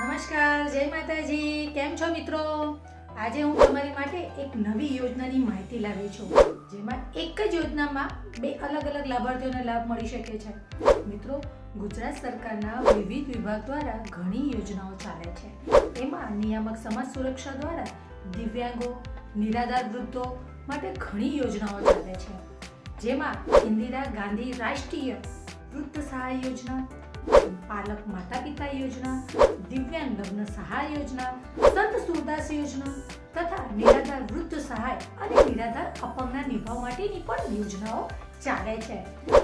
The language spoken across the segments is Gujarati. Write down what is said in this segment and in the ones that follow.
નમસ્કાર, જય માતાજી. કેમ છો મિત્રો? આજે હું તમારી માટે એક નવી યોજનાની માહિતી લાવી છું. જેમાં એક જ યોજનામાં બે અલગ અલગ લાભાર્થીઓને લાભ મળી શકે છે. મિત્રો, ગુજરાત સરકારના વિવિધ વિભાગ દ્વારા ઘણી યોજનાઓ ચાલે છે. એમાં નિયામક સમાજ સુરક્ષા દ્વારા દિવ્યાંગો, નિરાધાર વૃદ્ધો માટે ઘણી યોજનાઓ ચાલે છે. જેમાં ઇન્દિરા ગાંધી રાષ્ટ્રીય વૃદ્ધ સહાય યોજના પાલક માતા પિતા યોજના, દિવ્યાંગ લગ્ન સહાય યોજના, સંત સુરદાસ યોજના તથા નિરાધાર વૃદ્ધ સહાય અને નિરાધાર અપંગના નિભાવ માટેની પણ યોજનાઓ ચાલે છે.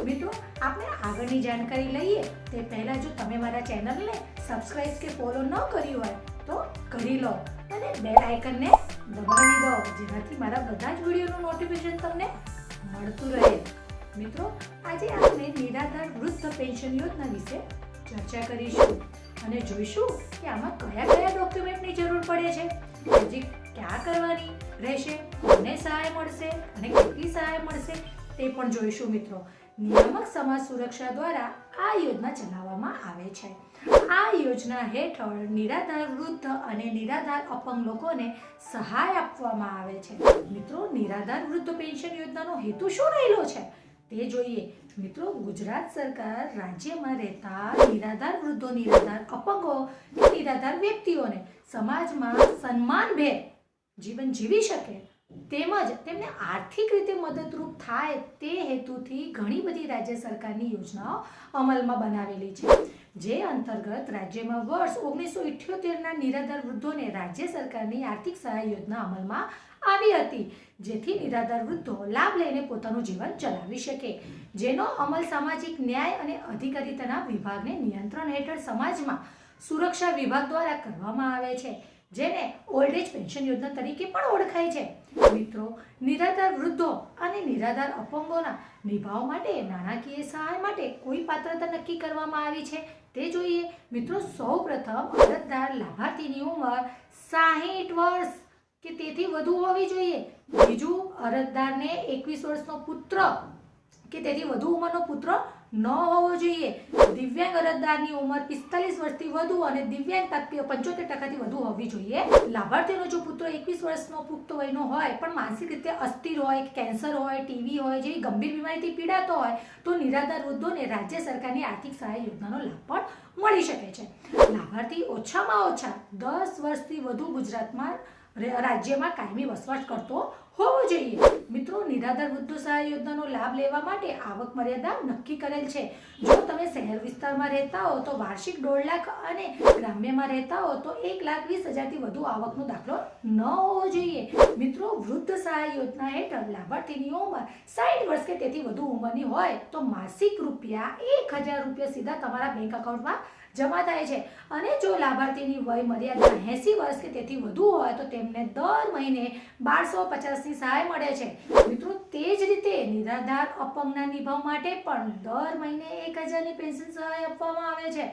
મિત્રો, આપણે આગળની જાણકારી લઈએ તે પહેલાં જો તમે મારા ચેનલને સબસ્ક્રાઇબ કે ફોલો ન કરી હોય તો કરી લો અને બેલ આઇકનને દબાવી દો, જેનાથી મારા બધા જ વિડીયોનું નોટિફિકેશન તમને મળતું રહે. મિત્રો, આજે આપણે નિરાધાર વૃદ્ધ પેન્શન યોજના વિશે ચર્ચા કરીશું અને જોઈશું કે આમાં કયા કયા ડોક્યુમેન્ટની જરૂર પડે છે હજી ક્યાં કરવાની રહેશે, કોને સહાય મળશે અને કેટલી સહાય મળશે તે પણ જોઈશું મિત્રો. નિયામક સમાજ સુરક્ષા દ્વારા આ યોજના ચલાવવામાં આવે છે. આ યોજના હેઠળ નિરાધાર વૃદ્ધ અને નિરાધાર અપંગ લોકોને સહાય આપવામાં આવે છે. મિત્રો, નિરાધાર વૃદ્ધ પેન્શન યોજનાનો હેતુ શું રહેલો છે? તે જોઈએ. મિત્રો, ગુજરાત સરકાર રાજ્યમાં રહેતા નિરાધાર વૃદ્ધો, નિરાધાર અપંગો નિરાધાર વ્યક્તિઓને સમાજમાં સન્માનભેર જીવન જીવી શકે તેમજ તેમને આર્થિક રીતે મદદરૂપ થાય તે હેતુથી ઘણી બધી રાજ્ય સરકારની યોજનાઓ અમલમાં બનાવેલી છે. જે અંતર્ગત રાજ્યમાં વર્ષ ઓગણીસો ઇઠ્યોતેરના નિરાધાર વૃદ્ધોને રાજ્ય સરકારની આર્થિક સહાય યોજના અમલમાં આવી હતી. જેથી નિરાધાર વૃદ્ધો લાભ લઈને પોતાનું જીવન ચલાવી શકે. જેનો અમલ સામાજિક ન્યાય અને અધિકારીતાના વિભાગને નિયંત્રણ હેઠળ સમાજમાં સુરક્ષા વિભાગ દ્વારા કરવામાં આવે છે, જેને ઓલ્ડ એજ પેન્શન યોજના તરીકે પણ ઓળખાય છે. મિત્રો, નિરાધાર વૃદ્ધો અને નિરાધાર અપંગોના નિભાવ માટે નાણાકીય સહાય માટે કોઈ પાત્રતા નક્કી કરવામાં આવી છે, તે જોઈએ. મિત્રો સૌ પ્રથમ અરજદાર લાભાર્થીની ઉંમર સાહીઠ વર્ષ. કે તેથી વધુ હોવી જોઈએ? બીજું, અરજદારને એકવીસ વર્ષનો પુત્ર કે તેથી વધુ ઉંમરનો પુત્ર ન હોવો જોઈએ. દિવ્યાંગ અરજદારની ઉંમર પિસ્તાલીસ વર્ષથી વધુ અને દિવ્યાંગતા પંચોતેર ટકાથી વધુ હોવી જોઈએ. લાભાર્થીનો જો પુત્ર એકવીસ વર્ષનો પુખ્ત વયનો હોય, પણ માનસિક રીતે અસ્થિર હોય, કેન્સર હોય, ટીવી હોય, જેવી ગંભીર બીમારીથી પીડાતો હોય, તો નિરાધાર વૃદ્ધોને રાજ્ય સરકારની આર્થિક સહાય યોજનાનો લાભ પણ મળી શકે છે. લાભાર્થી ઓછામાં ઓછા દસ વર્ષથી વધુ ગુજરાતમાં રાજ્યમાં કાયમી વસવાટ કરતો હોવો જોઈએ. મિત્રો, નિરાધાર વૃદ્ધ સહાય યોજનાનો લાભ લેવા માટે આવક મર્યાદા નક્કી કરેલ છે. જો તમે શહેર વિસ્તારમાં રહેતા હો તો વાર્ષિક દોઢ લાખ અને ગ્રામ્યમાં રહેતા હો તો એક લાખ વીસ હજારથી વધુ આવકનો દાખલો ન હોવો જોઈએ. મિત્રો, વૃદ્ધ સહાય યોજના હેઠળ લાભાર્થીની ઉંમર સાઠ વર્ષ કે તેથી વધુ ઉંમરની હોય તો માસિક રૂપિયા એક હજાર રૂપિયા સીધા તમારા બેંક અકાઉન્ટમાં જમા થાય છે. અને જો લાભાર્થીની વય મર્યાદા એંસી વર્ષ કે તેથી વધુ હોય તો તેમને દર મહિને બારસો પચાસની સહાય મળે છે. મિત્રો, તે જ રીતે નિરાધાર અપંગના નિભાવ માટે પણ દર મહિને એક હજારની પેન્શન સહાય આપવામાં આવે છે.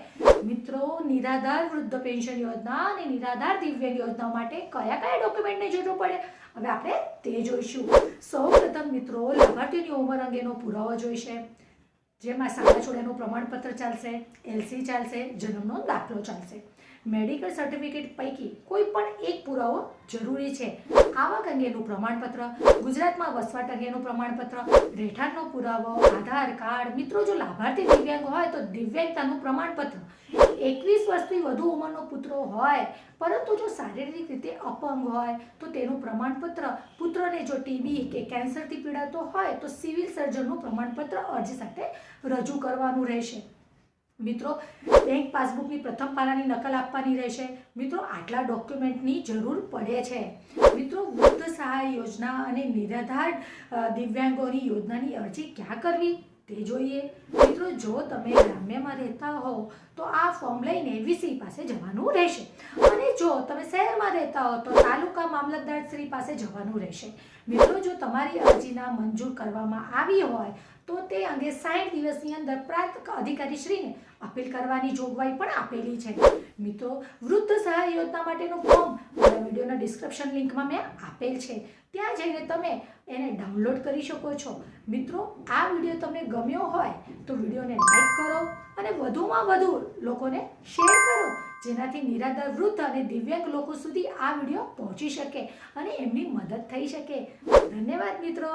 મિત્રો, નિરાધાર વૃદ્ધ પેન્શન યોજના અને નિરાધાર દિવ્યાંગ યોજના માટે કયા કયા ડોક્યુમેન્ટની જરૂર પડે? હવે આપણે તે જોઈશું. સૌ પ્રથમ મિત્રો, લાભાર્થીની ઉંમર અંગેનો પુરાવો જોઈશે. જેમાં સામે છોડેનું પ્રમાણપત્ર ચાલશે એલસી ચાલશે જન્મનો દાખલો ચાલશે. મેડિકલ સર્ટિફિકેટ પૈકી કોઈ પણ એક પુરાવો જરૂરી છે. આવક અંગેનું પ્રમાણપત્ર, ગુજરાતમાં વસવાટ અંગેનું પ્રમાણપત્ર, રહેઠાણનો પુરાવો, આધાર કાર્ડ, મિત્રો, જો લાભાર્થી દિવ્યાંગ હોય તો દિવ્યાંગતાનું પ્રમાણપત્ર. એકવીસ વર્ષથી વધુ ઉંમરનો પુત્રો હોય, પરંતુ જો શારીરિક રીતે અપંગ હોય, તો તેનું પ્રમાણપત્ર. પુત્રને જો ટીબી કે કેન્સરથી પીડાતો હોય, તો સિવિલ સર્જનનું પ્રમાણપત્ર અરજી સાથે રજૂ કરવાનું રહેશે. મિત્રો બેંક પાસબુકની પ્રથમ પાનાની નકલ આપવાની રહેશે. મિત્રો, આટલા ડોક્યુમેન્ટની જરૂર પડે છે. મિત્રો, વૃદ્ધ સહાય યોજના અને નિરાધાર દિવ્યાંગોની યોજનાની અરજી ક્યાં કરવી તે જોઈએ. મિત્રો, જો તમે ગ્રામ્યમાં રહેતા હો, તો આ ફોર્મ લઈને વીસી પાસે જવાનું રહેશે. અને જો તમે શહેરમાં રહેતા હો, તો તાલુકા મામલતદાર શ્રી પાસે જવાનું રહેશે. મિત્રો, જો તમારી અરજીના મંજૂર કરવામાં આવી હોય, તો તે અંગે સાઠ દિવસની અંદર પ્રાંત અધિકારી શ્રીને અપીલ કરવાની જોગવાઈ પણ આપેલી છે. મિત્રો, વૃદ્ધ સહાય યોજના માટેનું ફોર્મ મારા વિડીયોના ડિસ્ક્રિપ્શન લિંકમાં મેં આપેલ છે. ત્યાં જઈને તમે એને ડાઉનલોડ કરી શકો છો. મિત્રો, આ વીડિયો તમને ગમ્યો હોય, તો વિડીયોને લાઈક કરો અને વધુમાં વધુ લોકોને શેર કરો, જેનાથી નિરાધાર વૃદ્ધ અને દિવ્યાંગ લોકો સુધી આ વીડિયો પહોંચી શકે અને એમની મદદ થઈ શકે. ધન્યવાદ મિત્રો.